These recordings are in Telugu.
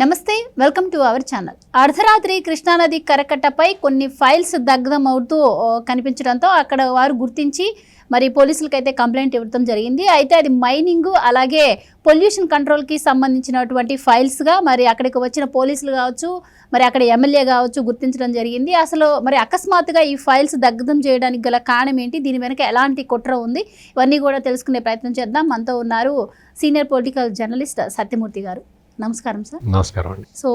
నమస్తే వెల్కమ్ టు అవర్ ఛానల్. అర్ధరాత్రి కృష్ణానది కరకట్టపై కొన్ని ఫైల్స్ దగ్ధం అవుతూ కనిపించడంతో అక్కడ వారు గుర్తించి మరి పోలీసులకైతే అయితే కంప్లైంట్ ఇవ్వడం జరిగింది. అయితే అది మైనింగ్ అలాగే పొల్యూషన్ కంట్రోల్కి సంబంధించినటువంటి ఫైల్స్గా మరి అక్కడికి వచ్చిన పోలీసులు కావచ్చు మరి అక్కడ ఎమ్మెల్యే కావచ్చు గుర్తించడం జరిగింది. అసలు మరి అకస్మాత్తుగా ఈ ఫైల్స్ దగ్ధం చేయడానికి గల కారణం ఏంటి? దీని వెనక ఎలాంటి కుట్ర ఉంది? ఇవన్నీ కూడా తెలుసుకునే ప్రయత్నం చేద్దాం. మనతో ఉన్నారు సీనియర్ పొలిటికల్ జర్నలిస్ట్ సత్యమూర్తి గారు. నమస్కారం సార్. నమస్కారం అండి. సో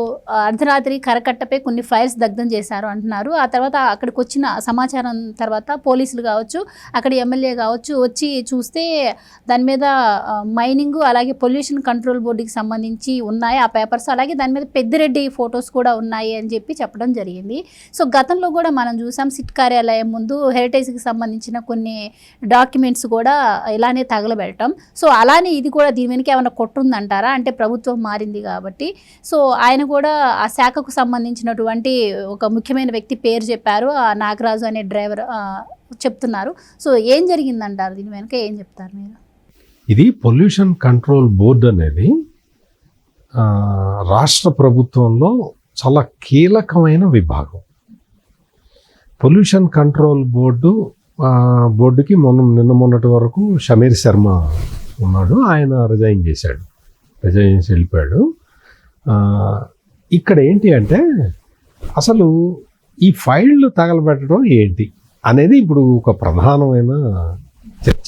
అర్ధరాత్రి కరకట్టపై కొన్ని ఫైల్స్ దగ్ధం చేశారు అంటున్నారు. ఆ తర్వాత అక్కడికి వచ్చిన సమాచారం తర్వాత పోలీసులు కావచ్చు అక్కడ ఎమ్మెల్యే కావచ్చు వచ్చి చూస్తే దాని మీద మైనింగ్ అలాగే పొల్యూషన్ కంట్రోల్ బోర్డుకి సంబంధించి ఉన్నాయి ఆ పేపర్స్. అలాగే దాని మీద పెద్దిరెడ్డి ఫొటోస్ కూడా ఉన్నాయి అని చెప్పి చెప్పడం జరిగింది. సో గతంలో కూడా మనం చూసాం సిట్ కార్యాలయం ముందు హెరిటేజ్కి సంబంధించిన కొన్ని డాక్యుమెంట్స్ కూడా ఇలానే తగలబెట్టడం. సో అలానే ఇది కూడా దీని వెనుక ఏమైనా కొట్టుందంటారా? అంటే ప్రభుత్వం మారింది? కాబట్టి. సో ఆయన కూడా ఆ శాఖకు సంబంధించినటువంటి ఒక ముఖ్యమైన వ్యక్తి పేరు చెప్పారు. ఆ నాగరాజు అనే డ్రైవర్ చెప్తున్నారు. సో ఏం జరిగిందంటారు? దీని వెనుక ఏం చెప్తారు మీరు? ఇది పొల్యూషన్ కంట్రోల్ బోర్డు అనేది రాష్ట్ర ప్రభుత్వంలో చాలా కీలకమైన విభాగం. పొల్యూషన్ కంట్రోల్ బోర్డు బోర్డుకి మొన్న నిన్న మొన్నటి వరకు షమీర్ శర్మ ఉన్నాడు. ఆయన రిజైన్ చేశాడు. రిజైన్ చేసి వెళ్ళిపోయాడు ఇక్కడ ఏంటి అంటే అసలు ఈ ఫైళ్ళు తగలబెట్టడం ఏంటి అనేది ఇప్పుడు ఒక ప్రధానమైన చర్చ.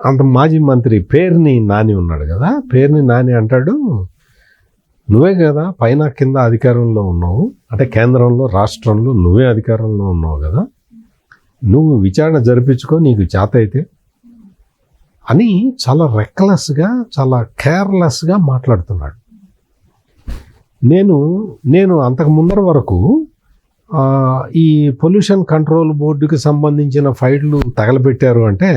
అంత మాజీ మంత్రి పేరుని నాని ఉన్నాడు కదా పేరుని నాని అంటాడు నువ్వే కదా పైన కింద అధికారంలో ఉన్నావు అంటే కేంద్రంలో రాష్ట్రంలో నువ్వే అధికారంలో ఉన్నావు కదా నువ్వు విచారణ జరిపించుకో నీకు చేత అయితే అని చాలా రెక్లెస్గా చాలా కేర్లెస్గా మాట్లాడుతున్నాడు. నేను నేను అంతకు ముందర వరకు ఈ పొల్యూషన్ కంట్రోల్ బోర్డుకి సంబంధించిన ఫైళ్ళు తగలబెట్టారు అంటే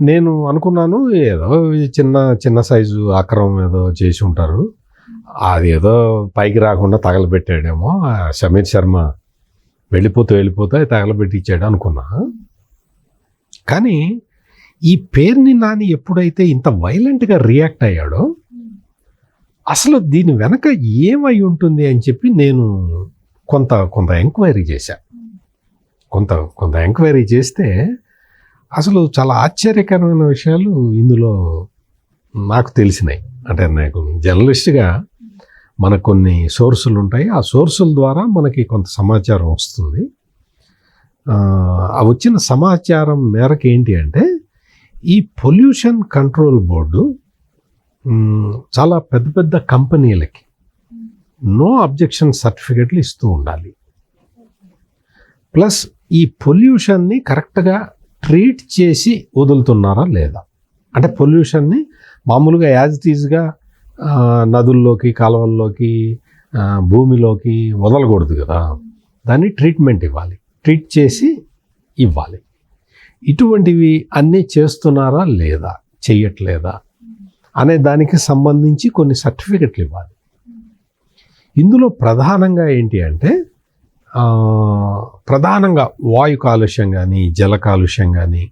నేను అనుకున్నాను ఏదో చిన్న చిన్న సైజు ఆక్రమం ఏదో చేసి ఉంటారు. అది ఏదో పైకి రాకుండా తగలబెట్టాడేమో సమీర్ శర్మ వెళ్ళిపోతూ వెళ్ళిపోతూ తగలబెట్టి ఇచ్చాడు అనుకున్నా. కానీ ఈ పేరుని నాని ఎప్పుడైతే ఇంత వైలెంట్గా రియాక్ట్ అయ్యాడో అసలు దీని వెనక ఏమై ఉంటుంది అని చెప్పి నేను కొంత కొంత ఎంక్వైరీ చేశా. కొంత కొంత ఎంక్వైరీ చేస్తే అసలు చాలా ఆశ్చర్యకరమైన విషయాలు ఇందులో నాకు తెలిసినాయి. అంటే నాకు జర్నలిస్ట్గా మనకు కొన్ని సోర్సులు ఉంటాయి. ఆ సోర్సుల ద్వారా మనకి కొంత సమాచారం వస్తుంది. ఆ, ఆ వచ్చిన సమాచారం మేరకు ఏంటి అంటే ఈ పొల్యూషన్ కంట్రోల్ బోర్డు చాలా పెద్ద పెద్ద కంపెనీలకి నో అబ్జెక్షన్ సర్టిఫికెట్లు ఇస్తూ ఉండాలి. ప్లస్ ఈ పొల్యూషన్ని కరెక్ట్గా ట్రీట్ చేసి వదులుతున్నారా లేదా? అంటే పొల్యూషన్ని మామూలుగా యాజ్ ఇటీజ్గా నదుల్లోకి కాలువల్లోకి భూమిలోకి వదలకూడదు కదా. దాన్ని ట్రీట్మెంట్ ఇవ్వాలి. ట్రీట్ చేసి ఇవ్వాలి. ఇటువంటివి అన్నీ చేస్తున్నారా లేదా? చెయ్యట్లేదా? అనే దానికి సంబంధించి కొన్ని సర్టిఫికెట్లు ఇవ్వాలి. ఇందులో ప్రధానంగా ఏంటి అంటే ప్రధానంగా వాయు కాలుష్యం కానీ జల కాలుష్యం కానీ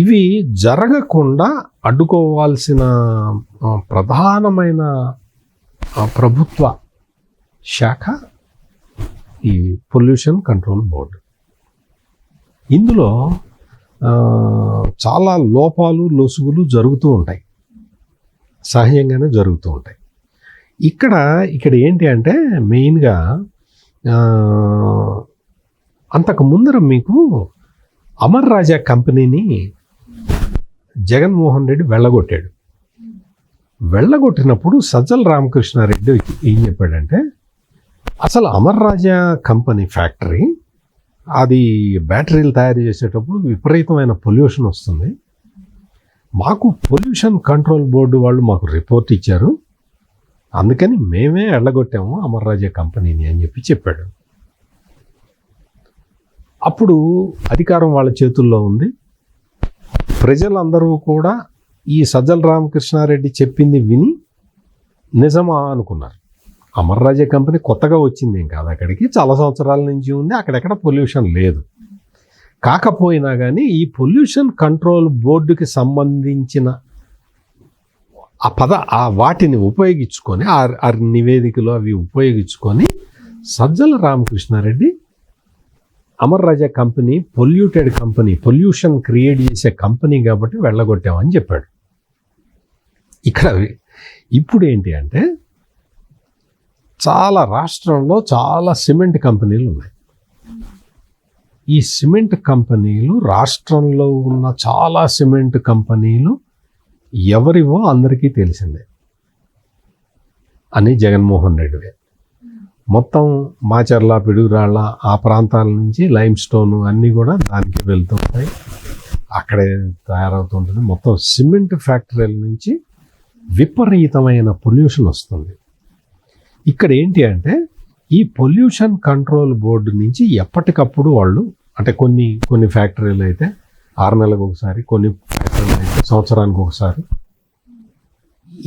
ఇవి జరగకుండా అడ్డుకోవాల్సిన ప్రధానమైన ప్రభుత్వ శాఖ ఈ పొల్యూషన్ కంట్రోల్ బోర్డు. ఇందులో చాలా లోపాలు లొసుగులు జరుగుతూ ఉంటాయి. సహజంగానే జరుగుతూ ఉంటాయి. ఇక్కడ ఇక్కడ ఏంటి అంటే మెయిన్గా అంతకు ముందర మీకు అమర్ రాజా కంపెనీని జగన్మోహన్ రెడ్డి వెళ్ళగొట్టాడు. వెళ్ళగొట్టినప్పుడు సజ్జల రామకృష్ణారెడ్డి ఏం చెప్పాడంటే అసలు అమర్ రాజా కంపెనీ ఫ్యాక్టరీ అది బ్యాటరీలు తయారు చేసేటప్పుడు విపరీతమైన పొల్యూషన్ వస్తుంది. మాకు పొల్యూషన్ కంట్రోల్ బోర్డు వాళ్ళు మాకు రిపోర్ట్ ఇచ్చారు. అందుకని మేమే వెళ్ళగొట్టాము అమర్రాజే కంపెనీని అని చెప్పి చెప్పాడు. అప్పుడు అధికారం వాళ్ళ చేతుల్లో ఉంది. ప్రజలందరూ కూడా ఈ సజ్జల రామకృష్ణారెడ్డి చెప్పింది విని నిజమా అనుకున్నారు. అమర్ రాజా కంపెనీ కొత్తగా వచ్చింది ఏం కాదు అక్కడికి చాలా సంవత్సరాల నుంచి ఉంది. అక్కడెక్కడ పొల్యూషన్ లేదు. కాకపోయినా కానీ ఈ పొల్యూషన్ కంట్రోల్ బోర్డుకి సంబంధించిన ఆ పద ఆ వాటిని ఉపయోగించుకొని ఆ నివేదికలు అవి ఉపయోగించుకొని Sajjala Ramakrishna Reddy Amara Raja company polluted company pollution create చేసే కంపెనీ కాబట్టి వెళ్ళగొట్టామని చెప్పాడు. ఇక్కడ ఇప్పుడు ఏంటి అంటే చాలా రాష్ట్రంలో చాలా సిమెంట్ కంపెనీలు ఉన్నాయి. ఈ సిమెంట్ కంపెనీలు రాష్ట్రంలో ఉన్న చాలా సిమెంట్ కంపెనీలు ఎవరివో అందరికీ తెలిసిందే. అని జగన్మోహన్ రెడ్డి మొత్తం మాచర్ల పిడుగురాళ్ళ ఆ ప్రాంతాల నుంచి లైమ్ స్టోన్ అన్నీ కూడా దానికి వెళ్తుంటాయి అక్కడే తయారవుతుంటుంది. మొత్తం సిమెంట్ ఫ్యాక్టరీల నుంచి విపరీతమైన పొల్యూషన్ వస్తుంది. ఇక్కడ ఏంటి అంటే ఈ పొల్యూషన్ కంట్రోల్ బోర్డు నుంచి ఎప్పటికప్పుడు వాళ్ళు అంటే కొన్ని కొన్ని ఫ్యాక్టరీలు అయితే ఆరు నెలలకు ఒకసారి కొన్ని ఫ్యాక్టరీలు అయితే సంవత్సరానికి ఒకసారి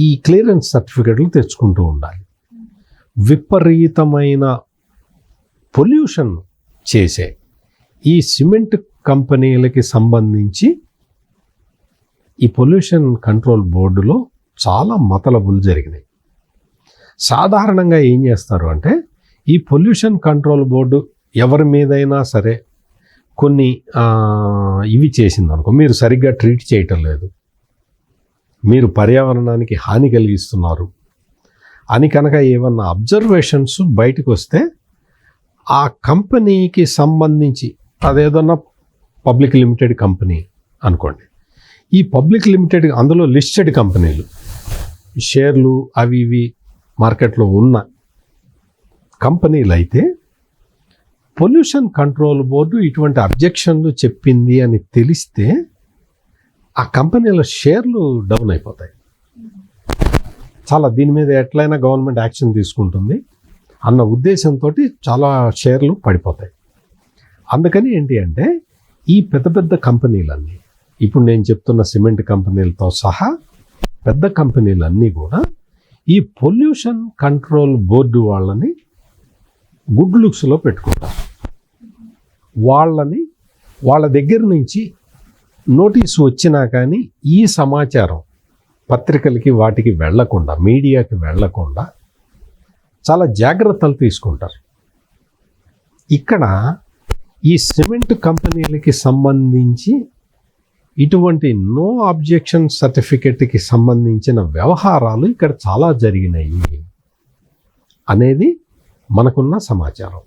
ఈ క్లియరెన్స్ సర్టిఫికెట్లు తెచ్చుకుంటూ ఉండాలి. విపరీతమైన పొల్యూషన్ చేసే ఈ సిమెంట్ కంపెనీలకి సంబంధించి ఈ పొల్యూషన్ కంట్రోల్ బోర్డులో చాలా మతలబులు జరిగినాయి. సాధారణంగా ఏం చేస్తారు అంటే ఈ పొల్యూషన్ కంట్రోల్ బోర్డు ఎవరి మీదైనా సరే కొన్ని ఇవి చేసింది అనుకో మీరు సరిగ్గా ట్రీట్ చేయటం లేదు. మీరు పర్యావరణానికి హాని కలిగిస్తున్నారు అని కనుక ఏమన్నా అబ్జర్వేషన్స్ బయటకు వస్తే ఆ కంపెనీకి సంబంధించి అదేదన్నా పబ్లిక్ లిమిటెడ్ కంపెనీ అనుకోండి. ఈ పబ్లిక్ లిమిటెడ్ అందులో లిస్టెడ్ కంపెనీలు షేర్లు అవి ఇవి మార్కెట్లో ఉన్న కంపెనీలు అయితే పొల్యూషన్ కంట్రోల్ బోర్డు ఇటువంటి అబ్జెక్షన్లు చెప్పింది అని తెలిస్తే ఆ కంపెనీల షేర్లు డౌన్ అయిపోతాయి. చాలా దీని మీద ఎట్లయినా గవర్నమెంట్ యాక్షన్ తీసుకుంటుంది అన్న ఉద్దేశంతో చాలా షేర్లు పడిపోతాయి. అందుకని ఏంటి అంటే ఈ పెద్ద పెద్ద కంపెనీలన్నీ ఇప్పుడు నేను చెప్తున్న సిమెంట్ కంపెనీలతో సహా పెద్ద కంపెనీలన్నీ కూడా ఈ పొల్యూషన్ కంట్రోల్ బోర్డు వాళ్ళని గుడ్ లుక్స్లో పెట్టుకుంటారు. వాళ్ళని వాళ్ళ దగ్గర నుంచి నోటీసు వచ్చినా కానీ ఈ సమాచారం పత్రికలకి వాటికి వెళ్ళకుండా మీడియాకి వెళ్ళకుండా చాలా జాగ్రత్తలు తీసుకుంటారు. ఇక్కడ ఈ సిమెంట్ కంపెనీలకి సంబంధించి ఇటువంటి నో ఆబ్జెక్షన్ సర్టిఫికెట్కి సంబంధించిన వ్యవహారాలు ఇక్కడ చాలా జరిగినాయి అనేది మనకున్న సమాచారం.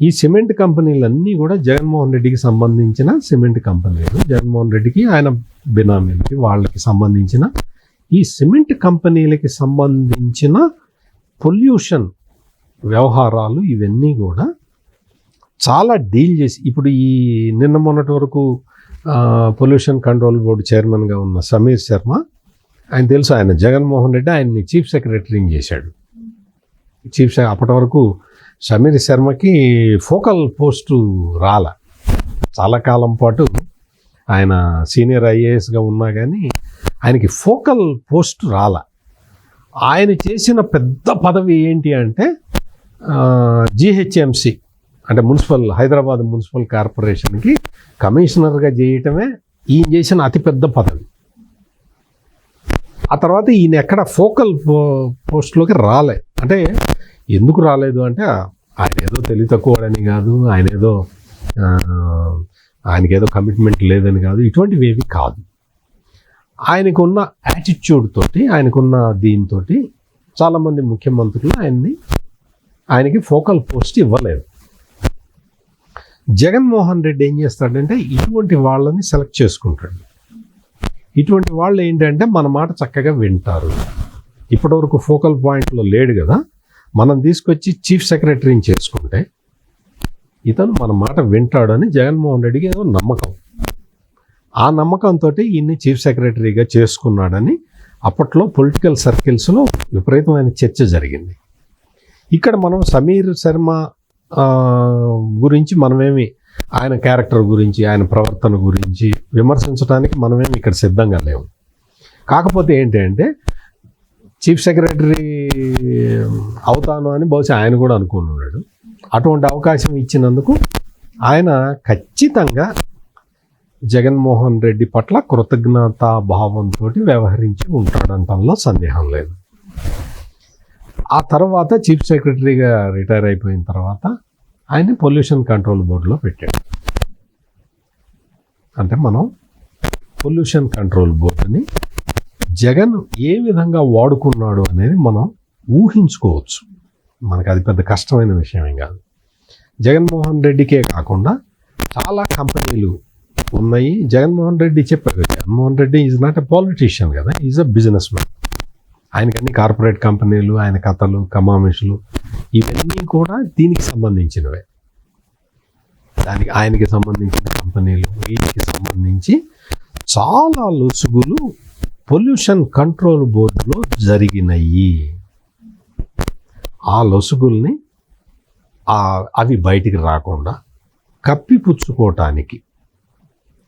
ఈ సిమెంట్ కంపెనీలన్నీ కూడా జగన్మోహన్ రెడ్డికి సంబంధించిన సిమెంట్ కంపెనీలు. జగన్మోహన్ రెడ్డికి ఆయన బినామీలకి వాళ్ళకి సంబంధించిన ఈ సిమెంట్ కంపెనీలకి సంబంధించిన పొల్యూషన్ వ్యవహారాలు ఇవన్నీ కూడా చాలా డీల్ చేసి ఇప్పుడు ఈ నిన్న మొన్నటి వరకు పొల్యూషన్ కంట్రోల్ బోర్డు చైర్మన్గా ఉన్న సమీర్ శర్మ ఆయన తెలుసు ఆయన జగన్మోహన్ రెడ్డి ఆయన్ని చీఫ్ సెక్రటరీని చేశాడు. చీఫ్ సె అప్పటి వరకు సమీర్ శర్మకి ఫోకల్ పోస్టు రాల. చాలా కాలం పాటు ఆయన సీనియర్ ఐఏఎస్గా ఉన్నా కానీ ఆయనకి ఫోకల్ పోస్ట్ రాల. ఆయన చేసిన పెద్ద పదవి ఏంటి అంటే జిహెచ్ఎంసి అంటే మున్సిపల్ హైదరాబాద్ మున్సిపల్ కార్పొరేషన్కి కమిషనర్గా చేయటమే ఈయన చేసిన అతిపెద్ద పదవి. ఆ తర్వాత ఈయన ఎక్కడ ఫోకల్ పో పోస్ట్లోకి రాలే. అంటే ఎందుకు రాలేదు అంటే ఆయన ఏదో తెలివి తక్కువడని కాదు ఆయన ఏదో ఆయనకి ఏదో కమిట్మెంట్ లేదని కాదు ఇటువంటివి ఏవి కాదు. ఆయనకున్న యాటిట్యూడ్ తోటి ఆయనకున్న దీంతో చాలామంది ముఖ్యమంత్రులు ఆయన్ని ఆయనకి ఫోకల్ పోస్ట్ ఇవ్వలేదు. జగన్మోహన్ రెడ్డి ఏం చేస్తాడంటే ఇటువంటి వాళ్ళని సెలెక్ట్ చేసుకుంటాడు. ఇటువంటి వాళ్ళు ఏంటంటే మన మాట చక్కగా వింటారు. ఇప్పటివరకు ఫోకల్ పాయింట్లో లేడు కదా. మనం తీసుకొచ్చి చీఫ్ సెక్రటరీని చేసుకుంటే ఇతను మన మాట వింటాడని జగన్మోహన్ రెడ్డికి ఏదో నమ్మకం. ఆ నమ్మకంతో ఈయన్ని చీఫ్ సెక్రటరీగా చేసుకున్నాడని అప్పట్లో పొలిటికల్ సర్కిల్స్లో విపరీతమైన చర్చ జరిగింది. ఇక్కడ మనం సమీర్ శర్మ గురించి మనమేమి ఆయన క్యారెక్టర్ గురించి ఆయన ప్రవర్తన గురించి విమర్శించడానికి మనమేమి ఇక్కడ సిద్ధంగా లేవు. కాకపోతే ఏంటంటే చీఫ్ సెక్రటరీ అవుతాను అని బహుశా ఆయన కూడా అనుకుని ఉన్నాడు. అటువంటి అవకాశం ఇచ్చినందుకు ఆయన ఖచ్చితంగా జగన్మోహన్ రెడ్డి పట్ల కృతజ్ఞతా భావంతో వ్యవహరించి ఉంటాడంటంలో సందేహం లేదు. ఆ తర్వాత చీఫ్ సెక్రటరీగా రిటైర్ అయిపోయిన తర్వాత ఆయన పొల్యూషన్ కంట్రోల్ బోర్డులో పెట్టాడు. అంటే మనం పొల్యూషన్ కంట్రోల్ బోర్డుని జగన్ ఏ విధంగా వాడుకున్నాడు అనేది మనం ఊహించుకోవచ్చు. మనకు అది పెద్ద కష్టమైన విషయం కాదు. జగన్మోహన్ రెడ్డికే కాకుండా చాలా కంపెనీలు ఉన్నాయి. జగన్మోహన్ రెడ్డి చెప్పారు Jaganmohan Reddy is not a politician కదా ఈజ్ అ బిజినెస్ మ్యాన్ ఆయనకన్నీ కార్పొరేట్ కంపెనీలు ఆయన కథలు కమామిషులు ఇవన్నీ కూడా దీనికి సంబంధించినవే. దానికి ఆయనకి సంబంధించిన కంపెనీలు వీటికి సంబంధించి చాలా లొసుగులు పొల్యూషన్ కంట్రోల్ బోర్డులో జరిగినాయి ఆ లొసుగుల్ని అవి బయటికి రాకుండా కప్పిపుచ్చుకోవటానికి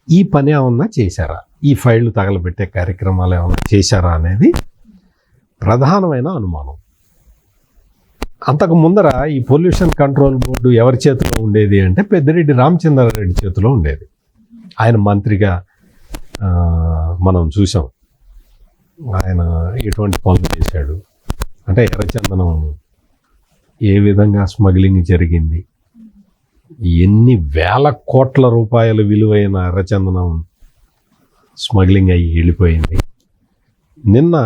ఈ పని ఏమన్నా చేశారా? ఈ ఫైళ్ళు తగలబెట్టే కార్యక్రమాలు ఏమన్నా చేశారా అనేది ప్రధానమైన అనుమానం. అంతకు ముందర ఈ పొల్యూషన్ కంట్రోల్ బోర్డు ఎవరి చేతిలో ఉండేది అంటే పెద్దిరెడ్డి రామచంద్రారెడ్డి చేతిలో ఉండేది. ఆయన మంత్రిగా మనం చూసాం ఆయన ఎటువంటి పనులు చేశాడు? అంటే ఎర్రచందనం ఏ విధంగా స్మగ్లింగ్ జరిగింది? ఎన్ని వేల కోట్ల రూపాయల విలువైన ఎర్రచందనం స్మగ్లింగ్ అయ్యి వెళ్ళిపోయింది? నిన్న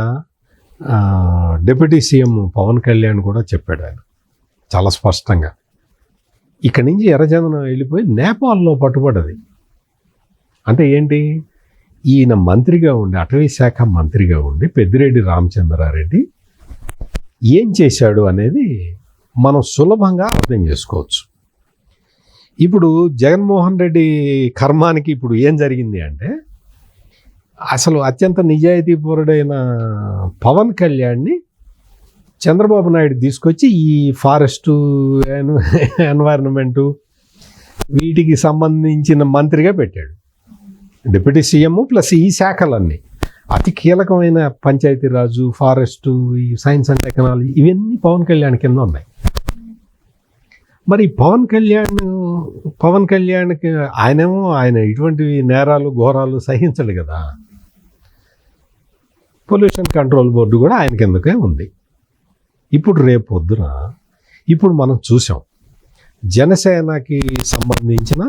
డిప్యూటీ సీఎం పవన్ కళ్యాణ్ కూడా చెప్పాడు ఆయన. చాలా స్పష్టంగా. ఇక్కడి నుంచి ఎర్రచందనం వెళ్ళిపోయి నేపాల్లో పట్టుబడ్డది. అంటే ఏంటి? ఈయన మంత్రిగా ఉండి అటవీ శాఖ మంత్రిగా ఉండి పెద్దిరెడ్డి రామచంద్రారెడ్డి ఏం చేశాడు అనేది మనం సులభంగా అర్థం చేసుకోవచ్చు. ఇప్పుడు జగన్మోహన్ రెడ్డి కర్మానికి ఇప్పుడు ఏం జరిగింది అంటే అసలు అత్యంత నిజాయితీపరుడైన పవన్ కళ్యాణ్ని చంద్రబాబు నాయుడు తీసుకొచ్చి ఈ ఫారెస్టు ఎన్వైరన్మెంటు వీటికి సంబంధించిన మంత్రిగా పెట్టాడు. డిప్యూటీ సీఎం ప్లస్ ఈ శాఖలన్నీ. అతి కీలకమైన పంచాయతీరాజు ఫారెస్ట్ ఈ సైన్స్ అండ్ టెక్నాలజీ ఇవన్నీ పవన్ కళ్యాణ్ కింద ఉన్నాయి. మరి పవన్ కళ్యాణ్ పవన్ కళ్యాణ్కి ఆయనేమో ఆయన ఇటువంటి నేరాలు ఘోరాలు సహించడు కదా. పొల్యూషన్ కంట్రోల్ బోర్డు కూడా ఆయన కిందకే ఉంది. ఇప్పుడు రేపు పొద్దున ఇప్పుడు మనం చూసాం. జనసేనకి సంబంధించిన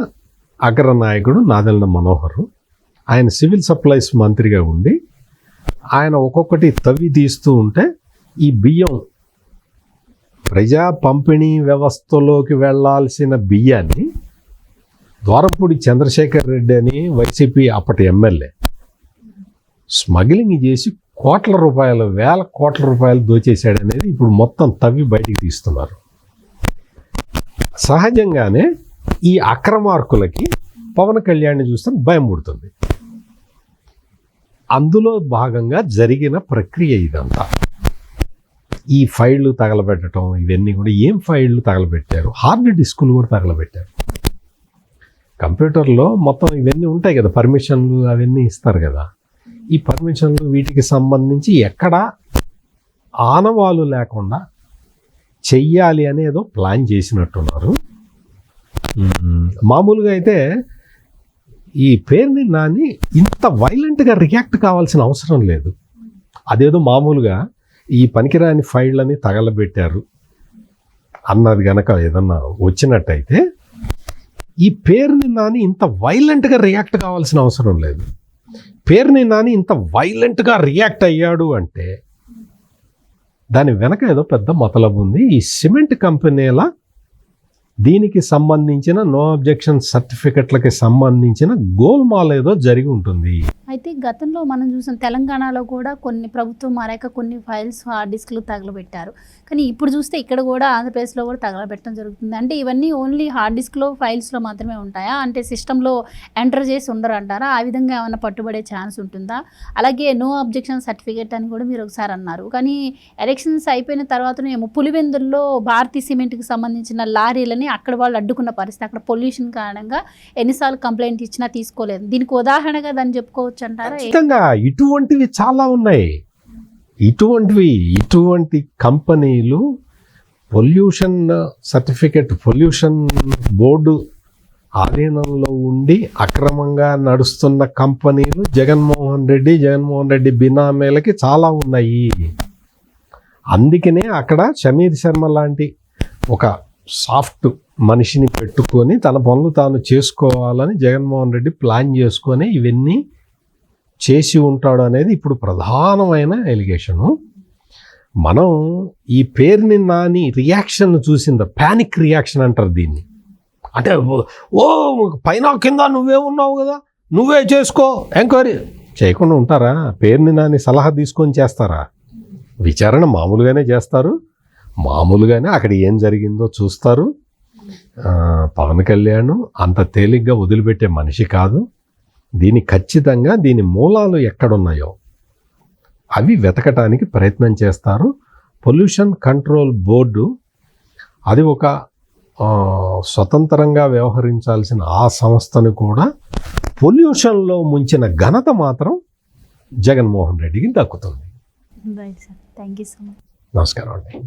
అగ్ర నాయకుడు నాదెళ్ళ మనోహర్ ఆయన సివిల్ సప్లైస్ మంత్రిగా ఉండి ఆయన ఒక్కొక్కటి తవ్వి తీస్తూ ఉంటే ఈ బియ్యం ప్రజా పంపిణీ వ్యవస్థలోకి వెళ్ళాల్సిన బియ్యాన్ని ద్వారపూడి చంద్రశేఖర్ రెడ్డి అని వైసీపీ అప్పటి ఎమ్మెల్యే స్మగ్లింగ్ చేసి కోట్ల రూపాయలు వేల కోట్ల రూపాయలు దోచేశాడు అనేది ఇప్పుడు మొత్తం తవ్వి బయటికి తీస్తున్నారు. సహజంగానే ఈ అక్రమార్కులకి పవన్ కళ్యాణ్ని చూస్తే భయం పుడుతుంది. అందులో భాగంగా జరిగిన ప్రక్రియ ఇదంతా. ఈ ఫైళ్ళు తగలబెట్టడం ఇవన్నీ కూడా ఏం ఫైళ్ళు తగలబెట్టారు? హార్డ్ డిస్కులు కూడా తగలబెట్టారు. కంప్యూటర్లో మొత్తం ఇవన్నీ ఉంటాయి కదా పర్మిషన్లు అవన్నీ ఇస్తారు కదా. ఈ పర్మిషన్లు వీటికి సంబంధించి ఎక్కడ ఆనవాలు లేకుండా చెయ్యాలి అనేదో ఏదో ప్లాన్ చేసినట్టున్నారు. మామూలుగా అయితే ఈ పేరుని నాని ఇంత వైలెంట్గా రియాక్ట్ కావాల్సిన అవసరం లేదు. అదేదో మామూలుగా ఈ పనికిరాని ఫైళ్ళని తగలబెట్టారు అన్నది గనక ఏదన్నా వచ్చినట్టయితే ఈ పేరుని నాని ఇంత వైలెంట్గా రియాక్ట్ కావాల్సిన అవసరం లేదు. పేరుని నాని ఇంత వైలెంట్గా రియాక్ట్ అయ్యాడు అంటే దాని వెనక ఏదో పెద్ద మతలబు ఉంది. ఈ సిమెంట్ కంపెనీల దీనికి సంబంధించిన నో అబ్జెక్షన్ సర్టిఫికెట్లకి సంబంధించిన గోల్మాల్ ఏదో జరిగి ఉంటుంది. అయితే గతంలో మనం చూసిన తెలంగాణలో కూడా కొన్ని ప్రభుత్వం మారాక కొన్ని ఫైల్స్ హార్డ్ డిస్క్లు తగలబెట్టారు. కానీ ఇప్పుడు చూస్తే ఇక్కడ కూడా ఆంధ్రప్రదేశ్లో కూడా తగలబెట్టడం జరుగుతుంది. అంటే ఇవన్నీ ఓన్లీ హార్డ్ డిస్క్లో ఫైల్స్లో మాత్రమే ఉంటాయా? అంటే సిస్టంలో ఎంటర్ చేసి ఉండరు అంటారా? ఆ విధంగా ఏమైనా పట్టుబడే ఛాన్స్ ఉంటుందా? అలాగే నో అబ్జెక్షన్ సర్టిఫికేట్ అని కూడా మీరు ఒకసారి అన్నారు. కానీ ఎలక్షన్స్ అయిపోయిన తర్వాతనేమో పులివెందుల్లో భారతీ సిమెంట్కి సంబంధించిన లారీలని అక్కడ వాళ్ళు అడ్డుకున్న పరిస్థితి అక్కడ పొల్యూషన్ కారణంగా ఎన్నిసార్లు కంప్లైంట్ ఇచ్చినా తీసుకోలేదు. దీనికి ఉదాహరణగా దాన్ని చెప్పుకోవచ్చు అంటారా? ఖచ్చితంగా ఇటువంటివి చాలా ఉన్నాయి. ఇటువంటివి ఇటువంటి కంపెనీలు పొల్యూషన్ సర్టిఫికెట్ పొల్యూషన్ బోర్డు ఆధీనంలో ఉండి అక్రమంగా నడుస్తున్న కంపెనీలు జగన్మోహన్ రెడ్డి జగన్మోహన్ రెడ్డి బినామీలకి చాలా ఉన్నాయి. అందుకనే అక్కడ షమీర్ శర్మ లాంటి ఒక సాఫ్ట్ మనిషిని పెట్టుకొని తన పనులు తాను చేసుకోవాలని జగన్మోహన్ రెడ్డి ప్లాన్ చేసుకొని ఇవన్నీ చేసి ఉంటాడు అనేది ఇప్పుడు ప్రధానమైన ఎలిగేషను. మనం ఈ పేరుని నాని రియాక్షన్ చూసింది ప్యానిక్ రియాక్షన్ అంటారు దీన్ని. అంటే ఓ పైన కింద నువ్వే ఉన్నావు కదా నువ్వే చేసుకో ఎంక్వైరీ. చేయకుండా ఉంటారా? పేరుని నాని సలహా తీసుకొని చేస్తారా? విచారణ మామూలుగానే చేస్తారు. మామూలుగానే అక్కడ ఏం జరిగిందో చూస్తారు. పవన్ కళ్యాణ్ అంత తేలిగ్గా వదిలిపెట్టే మనిషి కాదు. దీని ఖచ్చితంగా దీని మూలాలు ఎక్కడున్నాయో అవి వెతకటానికి ప్రయత్నం చేస్తారు. పొల్యూషన్ కంట్రోల్ బోర్డు అది ఒక స్వతంత్రంగా వ్యవహరించాల్సిన ఆ సంస్థను కూడా పొల్యూషన్లో ముంచిన ఘనత మాత్రం జగన్మోహన్ రెడ్డికి దక్కుతుంది. Right sir thank you so much నమస్కారం అండి.